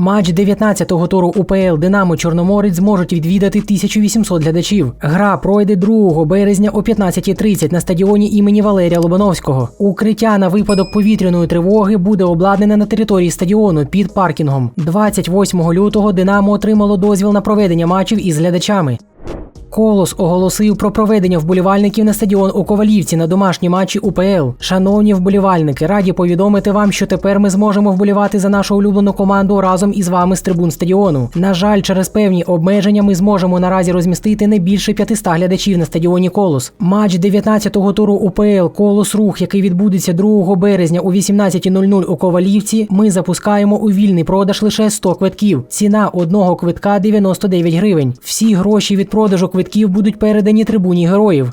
Матч 19-го туру УПЛ Динамо Чорноморець зможуть відвідати 1800 глядачів. Гра пройде 2 березня о 15.30 на стадіоні імені Валерія Лобановського. Укриття на випадок повітряної тривоги буде обладнане на території стадіону під паркінгом. 28 лютого Динамо отримало дозвіл на проведення матчів із глядачами. Колос оголосив про проведення вболівальників на стадіон у Ковалівці на домашні матчі УПЛ. Шановні вболівальники, раді повідомити вам, що тепер ми зможемо вболівати за нашу улюблену команду разом із вами з трибун стадіону. На жаль, через певні обмеження ми зможемо наразі розмістити не більше 500 глядачів на стадіоні Колос. Матч 19-го туру УПЛ Колос Рух, який відбудеться 2 березня о 18.00 у Ковалівці. Ми запускаємо у вільний продаж лише 100 квитків. Ціна одного квитка 99 гривень. Всі гроші від продажу квитків будуть передані трибуні героїв.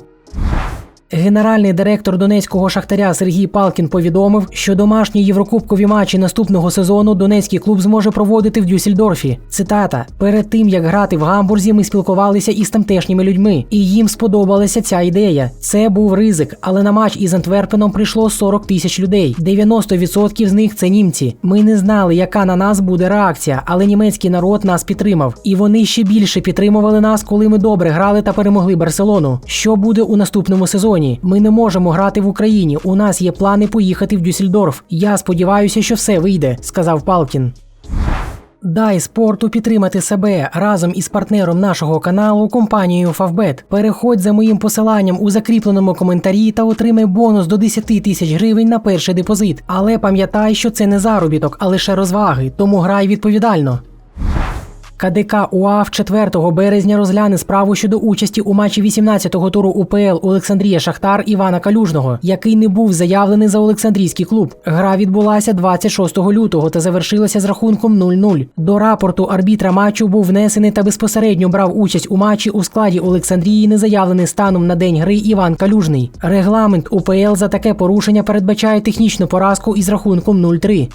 Генеральний директор донецького шахтаря Сергій Палкін повідомив, що домашні єврокубкові матчі наступного сезону донецький клуб зможе проводити в Дюссельдорфі. Цитата: перед тим як грати в гамбурзі, ми спілкувалися із тамтешніми людьми, і їм сподобалася ця ідея. Це був ризик, але на матч із Антверпеном прийшло 40 тисяч людей. 90% з них це німці. Ми не знали, яка на нас буде реакція, але німецький народ нас підтримав. І вони ще більше підтримували нас, коли ми добре грали та перемогли Барселону. Що буде у наступному сезоні? Ми не можемо грати в Україні. У нас є плани поїхати в Дюссельдорф. Я сподіваюся, що все вийде, сказав Палкін. Дай спорту підтримати себе разом із партнером нашого каналу компанією Favbet. Переходь за моїм посиланням у закріпленому коментарі та отримай бонус до 10 тисяч гривень на перший депозит. Але пам'ятай, що це не заробіток, а лише розваги, тому грай відповідально. КДК УАФ 4 березня розгляне справу щодо участі у матчі 18-го туру УПЛ Олександрія Шахтар Івана Калюжного, який не був заявлений за Олександрійський клуб. Гра відбулася 26 лютого та завершилася з рахунком 0-0. До рапорту арбітра матчу був внесений та безпосередньо брав участь у матчі у складі Олександрії, не заявлений станом на день гри Іван Калюжний. Регламент УПЛ за таке порушення передбачає технічну поразку із рахунком 0-3.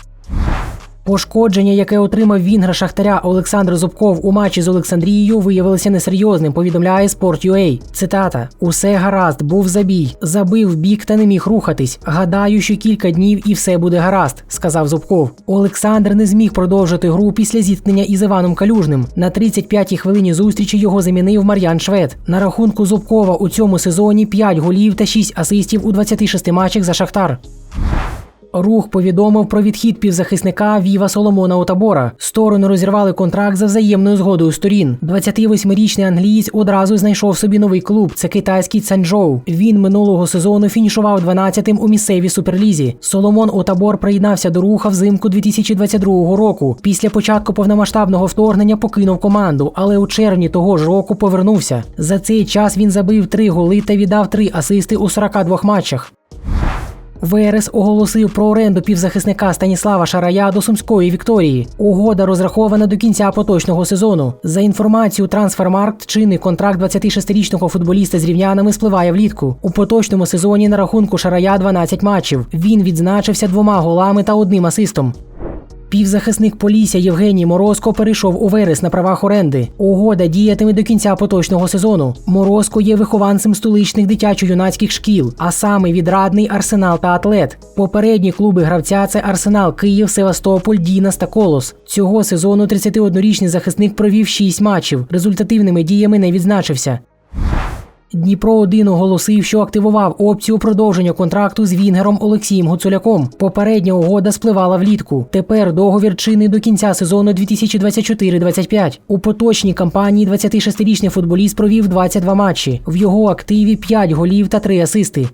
Пошкодження, яке отримав вінгра Шахтаря Олександр Зубков у матчі з Олександрією, виявилося несерйозним. Повідомляє Sport.ua. Цитата: Усе гаразд, був забій, забив бік та не міг рухатись. Гадаю, що кілька днів і все буде гаразд, сказав Зубков. Олександр не зміг продовжити гру після зіткнення із Іваном Калюжним. На 35-й хвилині зустрічі його замінив Мар'ян Швед. На рахунку Зубкова у цьому сезоні 5 голів та 6 асистів у 26 матчах за Шахтар. Рух повідомив про відхід півзахисника Віва Соломона Отабора. Сторони розірвали контракт за взаємною згодою сторін. 28-річний англієць одразу знайшов собі новий клуб. Це китайський Цанчжоу. Він минулого сезону фінішував 12-тим у місцевій суперлізі. Соломон Отабор приєднався до руха взимку 2022 року. Після початку повномасштабного вторгнення покинув команду, але у червні того ж року повернувся. За цей час він забив три голи та віддав три асисти у 42 матчах. ВРС оголосив про оренду півзахисника Станіслава Шарая до Сумської Вікторії. Угода розрахована до кінця поточного сезону. За інформацією Трансфермаркт, чинний контракт 26-річного футболіста з рівнянами спливає влітку. У поточному сезоні на рахунку Шарая 12 матчів. Він відзначився двома голами та одним асистом. Півзахисник Полісся Євгеній Морозко перейшов у верес на правах оренди. Угода діятиме до кінця поточного сезону. Морозко є вихованцем столичних дитячо-юнацьких шкіл, а саме відрадний Арсенал та Атлет. Попередні клуби гравця це Арсенал Київ, Севастополь, Дінас та Колос. Цього сезону 31-річний захисник провів 6 матчів. Результативними діями не відзначився. Дніпро 1 оголосив, що активував опцію продовження контракту з Вінгером Олексієм Гуцуляком. Попередня угода спливала влітку. Тепер договір чинний до кінця сезону 2024-25. У поточній кампанії 26-річний футболіст провів 22 матчі. В його активі 5 голів та 3 асисти.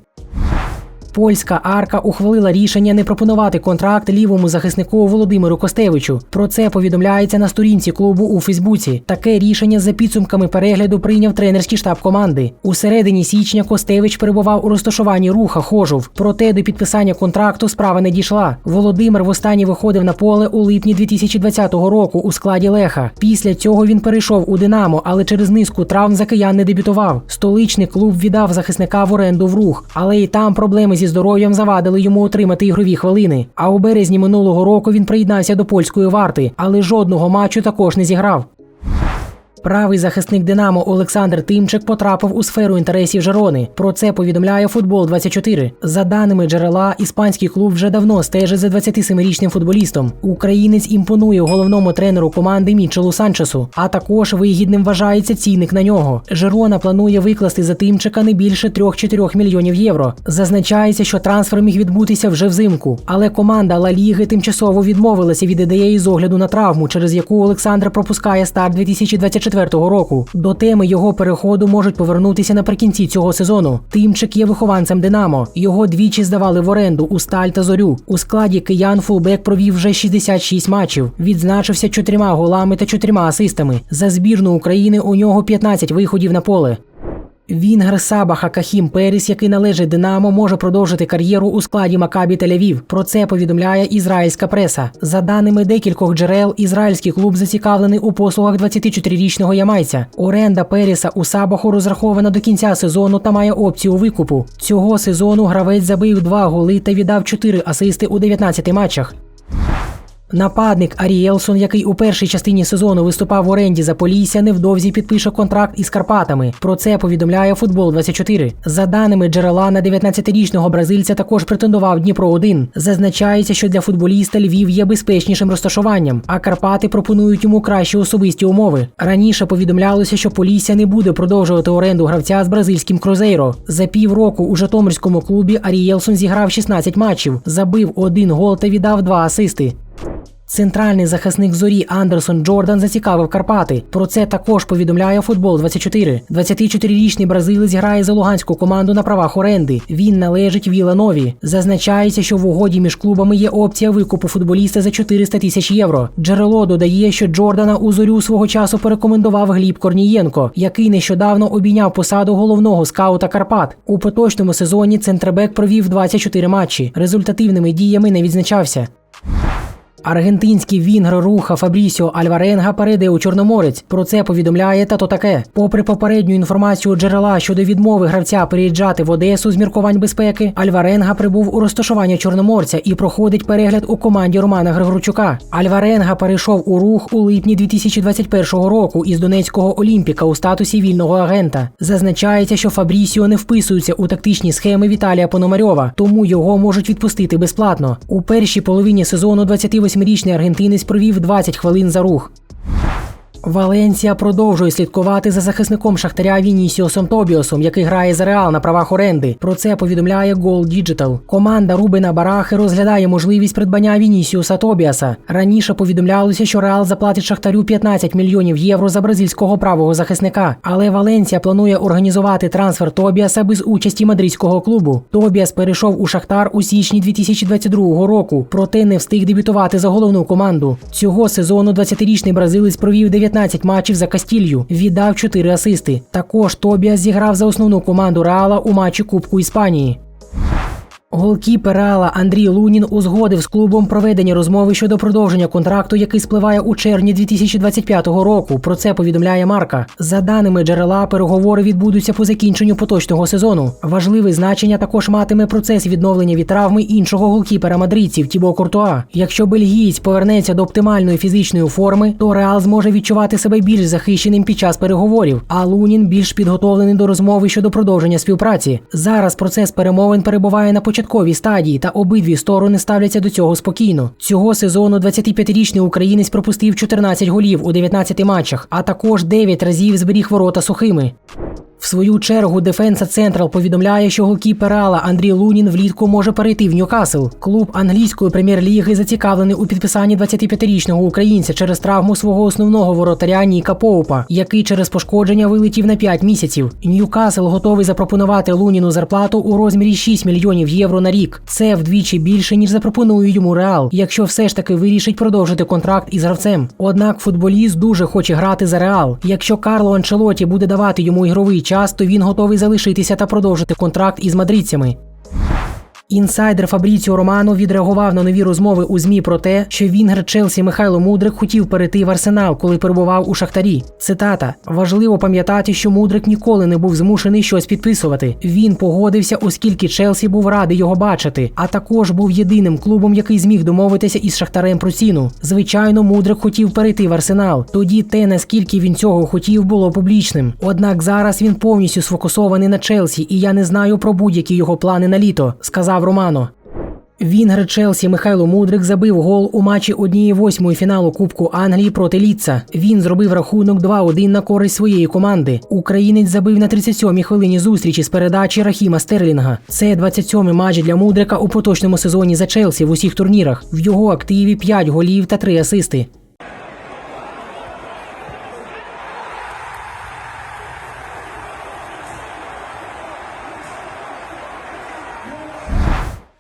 Польська арка ухвалила рішення не пропонувати контракт лівому захиснику Володимиру Костевичу. Про це повідомляється на сторінці клубу у Фейсбуці. Таке рішення за підсумками перегляду прийняв тренерський штаб команди. У середині січня Костевич перебував у розташуванні руха Хожув. Проте до підписання контракту справа не дійшла. Володимир востаннє виходив на поле у липні 2020 року у складі Леха. Після цього він перейшов у Динамо, але через низку травм за киян не дебютував. Столичний клуб віддав захисника в оренду в рух, але і там проблеми зі здоров'ям завадили йому отримати ігрові хвилини. А у березні минулого року він приєднався до польської варти, але жодного матчу також не зіграв. Правий захисник Динамо Олександр Тимчик потрапив у сферу інтересів Жерони. Про це повідомляє футбол 24 За даними джерела, іспанський клуб вже давно стежить за 27-річним футболістом. Українець імпонує головному тренеру команди Мічелу Санчесу, а також вигідним вважається цінник на нього. Жерона планує викласти за Тимчика не більше 3-4 мільйонів євро. Зазначається, що трансфер міг відбутися вже взимку, але команда Ла Ліги тимчасово відмовилася від ідеї з огляду на травму, через яку Олександр пропускає старт 2024 року. До теми його переходу можуть повернутися наприкінці цього сезону. Тимчик є вихованцем Динамо. Його двічі здавали в оренду у сталь та зорю. У складі киян фулбек провів вже 66 матчів. Відзначився чотирма голами та чотирма асистами. За збірну України у нього 15 виходів на поле. Вінгер Сабаха Кахім Періс, який належить Динамо, може продовжити кар'єру у складі Макабі Тель-Авів. Про це повідомляє ізраїльська преса. За даними декількох джерел, ізраїльський клуб зацікавлений у послугах 24-річного ямайця. Оренда Періса у Сабаху розрахована до кінця сезону та має опцію викупу. Цього сезону гравець забив два голи та віддав 4 асисти у 19 матчах. Нападник Аріелсон, який у першій частині сезону виступав в оренді за Полісся, невдовзі підпише контракт із Карпатами. Про це повідомляє футбол 24 За даними джерела, на 19-річного бразильця також претендував Дніпро 1 Зазначається, що для футболіста Львів є безпечнішим розташуванням, а Карпати пропонують йому кращі особисті умови. Раніше повідомлялося, що Полісся не буде продовжувати оренду гравця з бразильським Крузейро. За півроку у Житомирському клубі Аріелсон зіграв 16 матчів, забив один гол та віддав два асисти. Центральний захисник зорі Андерсон Джордан зацікавив Карпати. Про це також повідомляє футбол 24 24-річний бразилець грає за луганську команду на правах оренди. Він належить Віланові. Зазначається, що в угоді між клубами є опція викупу футболіста за 400 тисяч євро. Джерело додає, що Джордана у зорю свого часу порекомендував Гліб Корнієнко, який нещодавно обійняв посаду головного скаута Карпат. У поточному сезоні центрбек провів 24 матчі. Результативними діями не відзначався. Аргентинський вінгр руха Фабрісіо Альваренга перейде у Чорноморець. Про це повідомляє тато таке. Попри попередню інформацію джерела щодо відмови гравця переїжджати в Одесу з міркувань безпеки, Альваренга прибув у розташування Чорноморця і проходить перегляд у команді Романа Григорчука. Альваренга перейшов у рух у липні 2021 року із Донецького Олімпіка у статусі вільного агента. Зазначається, що Фабрісіо не вписується у тактичні схеми Віталія Пономарьова, тому його можуть відпустити безплатно. У першій половині сезону 28 28-річний аргентинець провів 20 хвилин за рух. Валенсія продовжує слідкувати за захисником Шахтаря Вінісіосом Тобіосом, який грає за Реал на правах оренди. Про це повідомляє Goal Digital. Команда Рубена Барахи розглядає можливість придбання Вінісіуса Тобіаса. Раніше повідомлялося, що Реал заплатить Шахтарю 15 мільйонів євро за бразильського правого захисника. Але Валенсія планує організувати трансфер Тобіаса без участі мадридського клубу. Тобіас перейшов у Шахтар у січні 2022 року, проте не встиг дебютувати за головну команду. Цього сезону 20-річний бразилець провів 9 19 матчів за Кастілью, віддав 4 асисти. Також Тобіас зіграв за основну команду Реала у матчі Кубку Іспанії. Голкіпер Реала Андрій Лунін узгодив з клубом проведення розмови щодо продовження контракту, який спливає у червні 2025 року. Про це повідомляє Марка. За даними джерела, переговори відбудуться по закінченню поточного сезону. Важливе значення також матиме процес відновлення від травми іншого голкіпера мадридців Тібо Куртуа. Якщо бельгієць повернеться до оптимальної фізичної форми, то Реал зможе відчувати себе більш захищеним під час переговорів. А Лунін більш підготовлений до розмови щодо продовження співпраці. Зараз процес перемовин перебуває на початку початковій стадії, та обидві сторони ставляться до цього спокійно. Цього сезону 25-річний українець пропустив 14 голів у 19 матчах, а також 9 разів зберіг ворота сухими. В свою чергу Дефенса Централ повідомляє, що голкіпер Рала Андрій Лунін влітку може перейти в Ньюкасл. Клуб англійської прем'єр-ліги зацікавлений у підписанні 25-річного українця через травму свого основного воротаря Ніка Поупа, який через пошкодження вилетів на 5 місяців. Ньюкасл готовий запропонувати Луніну зарплату у розмірі 6 мільйонів євро на рік. Це вдвічі більше ніж запропонує йому Реал, якщо все ж таки вирішить продовжити контракт із гравцем. Однак футболіст дуже хоче грати за Реал. Якщо Карло Анчелоті буде давати йому ігровий час, то він готовий залишитися та продовжити контракт із мадридцями. Інсайдер Фабріціо Романо відреагував на нові розмови у ЗМІ про те, що Вінгер Челсі Михайло Мудрик хотів перейти в арсенал, коли перебував у Шахтарі. Цитата: важливо пам'ятати, що Мудрик ніколи не був змушений щось підписувати. Він погодився, оскільки Челсі був радий його бачити, а також був єдиним клубом, який зміг домовитися із Шахтарем про ціну. Звичайно, Мудрик хотів перейти в арсенал. Тоді те, наскільки він цього хотів, було публічним. Однак зараз він повністю сфокусований на Челсі, і я не знаю про будь-які його плани на літо, сказав Романо. Вінгер Челсі Михайло Мудрик забив гол у матчі 1-8 фіналу Кубку Англії проти Ліца. Він зробив рахунок 2-1 на користь своєї команди. Українець забив на 37-й хвилині зустрічі з передачі Рахіма Стерлінга. Це 27-й матч для Мудрика у поточному сезоні за Челсі в усіх турнірах. В його активі 5 голів та 3 асисти.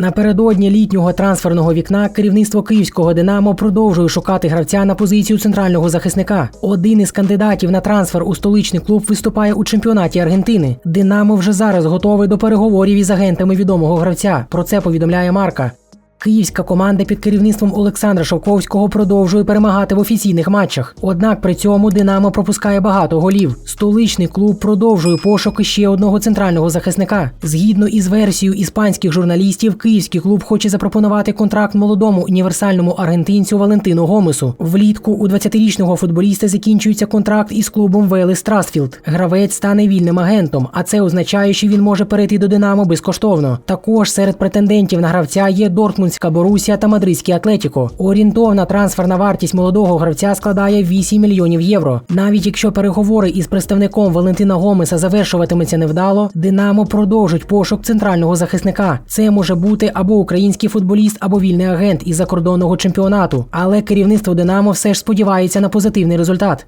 Напередодні літнього трансферного вікна керівництво київського Динамо продовжує шукати гравця на позицію центрального захисника. Один із кандидатів на трансфер у столичний клуб виступає у чемпіонаті Аргентини. Динамо вже зараз готове до переговорів із агентами відомого гравця. Про це повідомляє Марка. Київська команда під керівництвом Олександра Шовковського продовжує перемагати в офіційних матчах. Однак при цьому Динамо пропускає багато голів. Столичний клуб продовжує пошуки ще одного центрального захисника. Згідно із версією іспанських журналістів, київський клуб хоче запропонувати контракт молодому універсальному аргентинцю Валентину Гомесу. Влітку у 20-річного футболіста закінчується контракт із клубом Велес Трастфілд. Гравець стане вільним агентом, а це означає, що він може перейти до Динамо безкоштовно. Також серед претендентів на гравця є Дортмундська Борусія та Мадридський Атлетіко. Орієнтовна трансферна вартість молодого гравця складає 8 мільйонів євро. Навіть якщо переговори із представником Валентина Гомеса завершуватиметься невдало, Динамо продовжить пошук центрального захисника. Це може бути або український футболіст, або вільний агент із закордонного чемпіонату. Але керівництво Динамо все ж сподівається на позитивний результат.